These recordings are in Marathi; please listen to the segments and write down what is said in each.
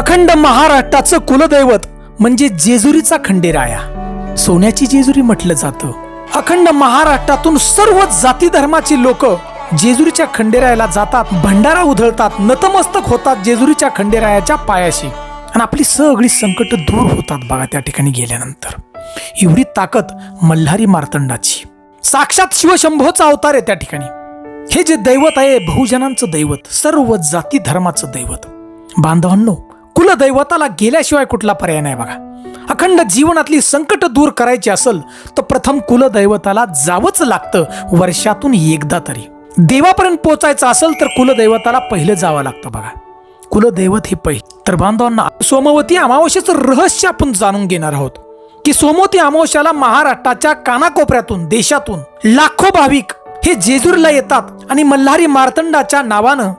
अखंड महाराष्ट्राचं कुलदैवत म्हणजे जेजुरीचा खंडेराया. सोन्याची जेजुरी म्हटलं जातं. अखंड महाराष्ट्रातून सर्व जाती धर्माची लोक जेजुरीच्या खंडेरायाला जातात भंडारा उधळतात नतमस्तक होतात जेजुरीच्या खंडेरायाच्या पायाशी. आणि आपली सगळी संकट दूर होतात बघा त्या ठिकाणी गेल्यानंतर. एवढी ताकद मल्हारी मार्तंडाची. साक्षात शिवशंभोचा अवतार आहे त्या ठिकाणी. हे जे दैवत आहे बहुजनांचं दैवत सर्व जाती धर्माचं दैवत. बांधवांनो कुलदैवताला गेल्याशिवाय कुठला पर्याय नाही बघा. अखंड जीवनातली संकट दूर करायची असेल तर प्रथम कुलदैवताला जावंच लागतं वर्षातून एकदा तरी. देवापर्यंत पोहोचायचं असेल तर कुलदैवताला पहिलं जावं लागतं बघा. कुलदैवत हे पहिले. तर बांधवांना सोमवती अमावस्येचं रहस्य आपण जाणून घेणार आहोत. की सोमवती अमावस्याला महाराष्ट्राच्या कानाकोपऱ्यातून देशातून लाखो भाविक हे जेजूरला येतात आणि मल्हारी मार्तंडाच्या नावानं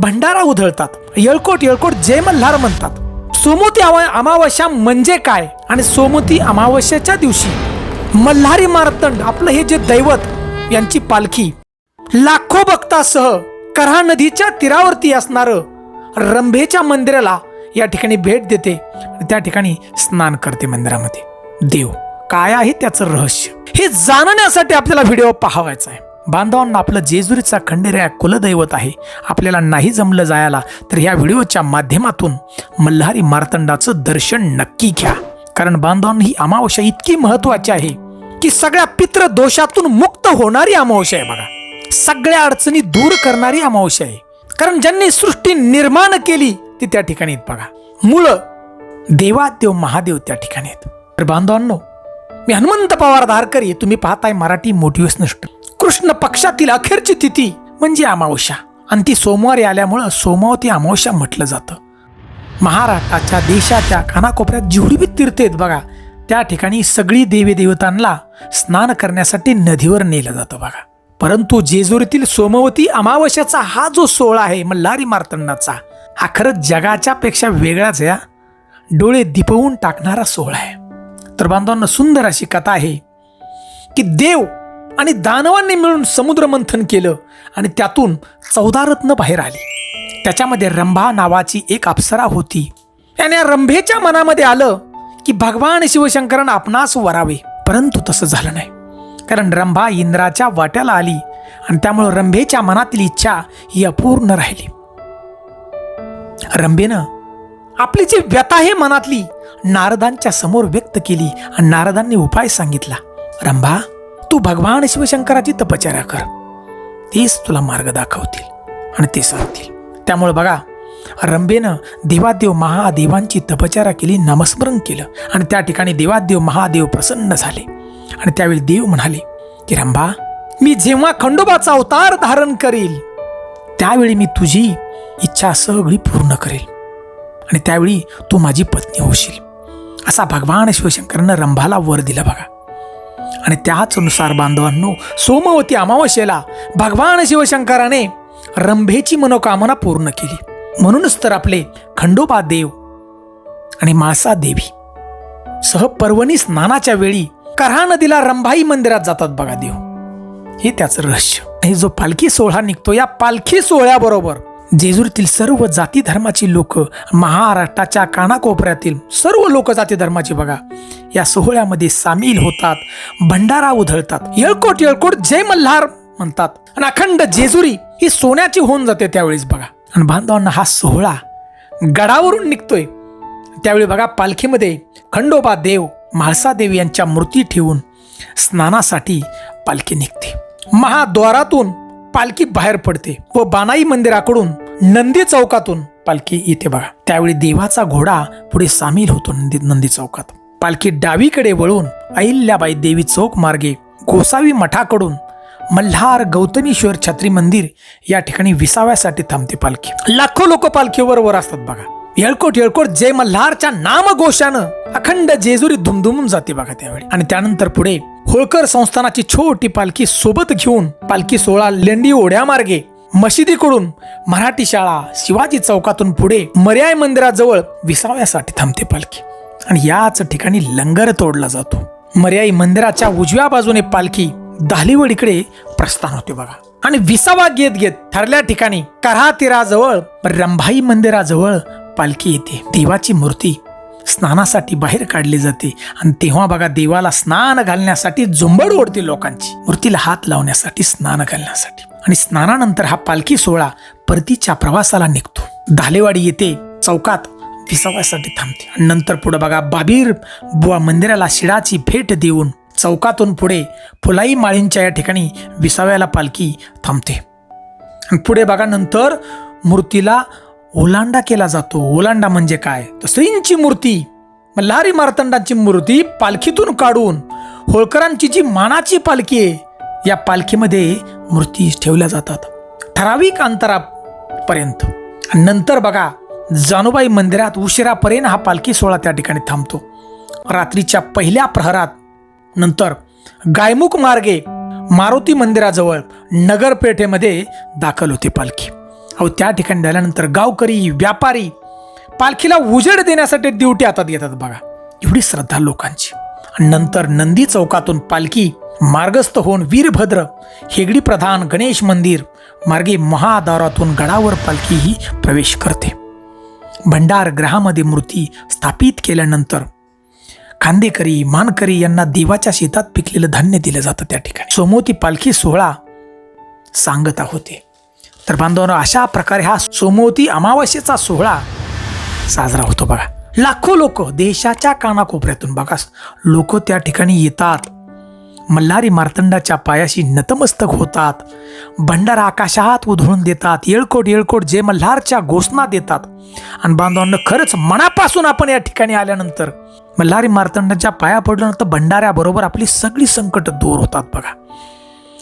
भंडारा उधळतात. येळकोट येळकोट जय मल्हार म्हणतात सोमोती अमावस्या म्हणजे काय? आणि सोमोती अमावस्याच्या दिवशी? मल्हारी मार्तंड आपलं हे जे दैवत यांची पालखी. लाखो भक्तासह करा नदीच्या तीरावरती असणारं रंभेच्या मंदिराला या ठिकाणी भेट देते. त्या ठिकाणी स्नान करते मंदिरामध्ये. देव काय आहे त्याचं रहस्य? हे जाणण्यासाठी आपल्याला व्हिडिओ पाहावायचा आहे. बांधवांना आपलं जेजुरीचा खंडेऱ्या कुलदैवत आहे. आपल्याला नाही जमलं जायला तर ह्या व्हिडिओच्या माध्यमातून मल्हारी मार्तंडाचं दर्शन नक्की घ्या. कारण बांधवांना ही अमावस्या इतकी महत्वाची आहे की सगळ्या पित्र दोषातून मुक्त होणारी अमावस्या आहे बघा. सगळ्या अडचणी दूर करणारी अमावस्या आहे. कारण ज्यांनी सृष्टी निर्माण केली ती त्या ठिकाणी आहेत बघा. मुळ देवादेव महादेव त्या ठिकाणी आहेत. तर बांधवांनो मी हनुमंत पवार धारकरी तुम्ही पाहताय मराठी मोटिवेशनिस्ट कृष्ण पक्षातील अखेरची तिथी म्हणजे अमावस्या. आणि ती सोमवारी आल्यामुळं सोमावती अमावस्या म्हटलं जातं. महाराष्ट्राच्या देशाच्या कानाकोपऱ्यात जेवढी बी तीर्थ आहेत बघा त्या ठिकाणी सगळी देवी देवतांना स्नान करण्यासाठी नदीवर नेलं जातं बघा. परंतु जेजुरीतील सोमवती अमावस्याचा हा जो सोहळा आहे मल्हारी मार्तंडाचा हा खरंच जगाच्या पेक्षा वेगळाच या डोळे दिपवून टाकणारा सोहळा आहे. तर बांधवांना सुंदर अशी कथा आहे की देव आणि दानवांनी मिळून समुद्र मंथन केलं आणि त्यातून चौदा रत्न बाहेर आली. त्याच्यामध्ये रंभा नावाची एक अप्सरा होती. आणि या रंभेच्या मनामध्ये आलं की भगवान शिवशंकरन आपणास वरावे. परंतु तसं झालं नाही. कारण रंभा इंद्राच्या वाट्याला आली आणि त्यामुळं रंभेच्या मनातील इच्छा ही अपूर्ण राहिली. रंभेनं आपली जी व्यथा हे मनातली नारदांच्या समोर व्यक्त केली आणि नारदांनी उपाय सांगितला. रंभा तू भगवान शिवशंकराची तपचर्या कर. तेच तुला मार्ग दाखवतील आणि ते सांगतील. त्यामुळे बघा रंभेनं देवादेव महादेवांची तपचारा केली नामस्मरण केलं आणि त्या ठिकाणी देवादेव महादेव प्रसन्न झाले. आणि त्यावेळी देव म्हणाले की रंभा मी जेव्हा खंडोबाचा अवतार धारण करील त्यावेळी मी तुझी इच्छा सगळी पूर्ण करेल आणि त्यावेळी तू माझी पत्नी होशील. असा भगवान शिवशंकरनं रंभाला वर दिला बघा. आणि त्याचनुसार बांधवांनो सोमवती अमावस्येला भगवान शिवशंकराने रंभेची मनोकामना पूर्ण केली. म्हणूनच तर आपले खंडोबा देव आणि माळसा देवी सह पर्वणी स्नानाच्या वेळी करहा नदीला रंभाई मंदिरात जातात बघा देव. हे त्याचं रहस्य. हे जो पालखी सोहळा निघतो या पालखी सोहळ्याबरोबर जेजुरीतील सर्व जाती धर्माची लोक महाराष्ट्राच्या कानाकोपऱ्यातील सर्व लोक जाती धर्माची बघा. या सोहळ्यामध्ये सामील होतात भंडारा उधळतात येळकोट येळकोट जय मल्हार म्हणतात. आणि अखंड जेजुरी ही सोन्याची होऊन जाते त्यावेळेस बघा. आणि बांधवांना हा सोहळा गडावरून निघतोय. त्यावेळी बघा पालखीमध्ये खंडोबा देव म्हाळसादेव यांच्या मूर्ती ठेवून स्नानासाठी पालखी निघते. महाद्वारातून पालखी बाहेर पडते व बानाई मंदिराकडून नंदी चौकातून पालखी येते बघा. त्यावेळी देवाचा घोडा पुढे सामील होतो नंदी नंदी चौकात. पालखी डावीकडे वळून अहिल्याबाई देवी चौक मार्गे गोसावी मठाकडून मल्हार गौतमीश्वर छत्री मंदिर या ठिकाणी विसाव्यासाठी थांबते पालखी. लाखो लोक पालखीवर वर असतात बघा. येळकोट येळकोट जय मल्हारच्या नामघोषानं अखंड जेजुरी धुमधुमून जाते बघा त्यावेळी. आणि त्यानंतर पुढे होळकर संस्थानाची छोटी पालखी सोबत घेऊन पालखी सोहळा लेंडी ओढ्यामार्गे मशिदीकडून मराठी शाळा शिवाजी चौकातून पुढे मर्याय मंदिराजवळ विसाव्यासाठी थांबते पालखी. आणि याच ठिकाणी लंगर तोडला जातो. मर्याई मंदिराच्या उजव्या बाजूने पालखी दालीवडीकडे प्रस्थान होते बघा. आणि विसावा घेत घेत ठरल्या ठिकाणी करातिराजवळ रंभाई मंदिराजवळ पालखी येते. देवाची मूर्ती स्नानासाठी बाहेर काढली जाते. आणि तेव्हा बघा देवाला स्नान घालण्यासाठी झुंबड ओढते लोकांची. मूर्तीला हात लावण्यासाठी स्नान घालण्यासाठी. आणि स्नानानंतर हा पालखी सोहळा परतीच्या प्रवासाला निघतो. धालेवाडी येथे चौकात विसाव्यासाठी थांबते. आणि नंतर पुढे बघा बाबीर बुवा मंदिराला शिडाची भेट देऊन चौकातून पुढे फुलाई माळींच्या या ठिकाणी विसाव्याला पालखी थांबते. आणि पुढे बघा नंतर मूर्तीला ओलांडा केला जातो. ओलांडा म्हणजे काय? तर श्रींची मूर्ती. मल्हारी मार्तंडांची मूर्ती पालखीतून काढून होळकरांची जी मानाची पालखी आहे या पालखीमध्ये मूर्ती ठेवल्या जातात. ठराविक अंतरापर्यंत. नंतर बघा जानूबाई मंदिरात उशिरापर्यंत हा पालखी सोहळा त्या ठिकाणी थांबतो. रात्रीच्या पहिल्या प्रहरात नंतर गायमुख मार्गे मारुती मंदिराजवळ नगरपेठेमध्ये दाखल होते पालखी. अहो त्या ठिकाणी झाल्यानंतर गावकरी व्यापारी पालखीला उजेड देण्यासाठी ड्युटी हातात घेतात बघा. एवढी श्रद्धा लोकांची. नंतर नंदी चौकातून पालखी मार्गस्थ होऊन वीरभद्र हेगडी प्रधान गणेश मंदिर मार्गे महादारातून गडावर पालखी ही प्रवेश करते. भंडार ग्रहामध्ये मूर्ती स्थापित केल्यानंतर खांदेकरी मानकरी यांना देवाच्या शेतात पिकलेलं धान्य दिलं जातं त्या ठिकाणी. सोमोती पालखी सोहळा सांगता होते. तर बांधवांनो अशा प्रकारे हा सोमवती अमावस्येचा सोहळा साजरा होतो बघा. लाखो लोक देशाच्या कानाकोपऱ्यातून बघा लोक त्या ठिकाणी येतात. मल्हारी मार्तंडाच्या पायाशी नतमस्तक होतात. भंडारा आकाशात उधळून देतात. येळकोट येळकोट जे मल्हारच्या घोषणा देतात. आणि बांधवांना खरंच मनापासून आपण या ठिकाणी आल्यानंतर मल्हारी मार्तंडाच्या पाया पडल्यानंतर भंडाऱ्याबरोबर आपली सगळी संकट दूर होतात बघा.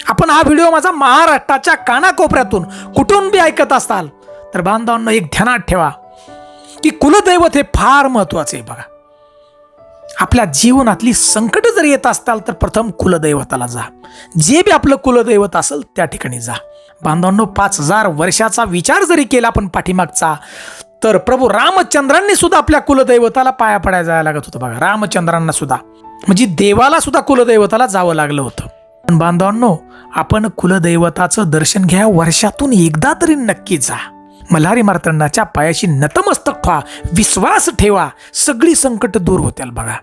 आपण हा व्हिडिओ माझा महाराष्ट्राच्या कानाकोपऱ्यातून कुठून बी ऐकत असाल तर बांधवांना एक ध्यानात ठेवा की कुलदैवत हे फार महत्त्वाचे आहे बघा. आपल्या जीवनातली संकट जर येत असताल तर प्रथम कुलदैवताला जा. जे बी आपलं कुलदैवत असेल त्या ठिकाणी जा. बांधवांनो पाच हजार वर्षाचा विचार जरी केला आपण पाठीमागचा तर प्रभू रामचंद्रांनी सुद्धा आपल्या कुलदैवताला पाया पडायला जायला लागत होतं बघा. रामचंद्रांना सुद्धा. म्हणजे देवाला सुद्धा कुलदैवताला जावं लागलं होतं. बांधवांनो आपण कुलदैवताचं दर्शन घ्या वर्षातून एकदा तरी नक्की जा. मल्हारी मार्तंडाच्या पायाशी नतमस्तक व्हा विश्वास ठेवा सगळी संकट दूर होतील बघा.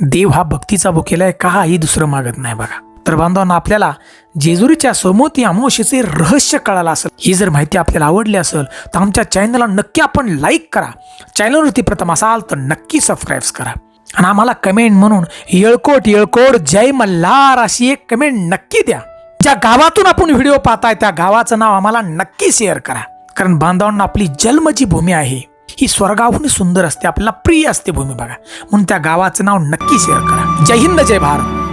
देव हा भक्तीचा भुकेला आहे काही दुसरं मागत नाही बघा. तर बांधवांना आपल्याला जेजुरीच्या सोमोती अमावशेचे रहस्य कळालं असेल. ही जर माहिती आपल्याला आवडली असेल तर आमच्या चॅनलला नक्की आपण लाईक करा. चॅनलवरती प्रथम असाल तर नक्की सबस्क्राईब करा. आणि आम्हाला कमेंट म्हणून येळकोट येळकोट जय मल्हार अशी एक कमेंट नक्की द्या. ज्या गावातून आपण व्हिडिओ पाहताय त्या गावाचं नाव आम्हाला नक्की शेअर करा. कारण बांधवांना आपली जन्म जी भूमी आहे. ही स्वर्गाहून सुंदर असते आपल्याला प्रिय असते भूमी बघा. म्हणून त्या गावाचं नाव नक्की शेअर करा. जय हिंद जय भारत.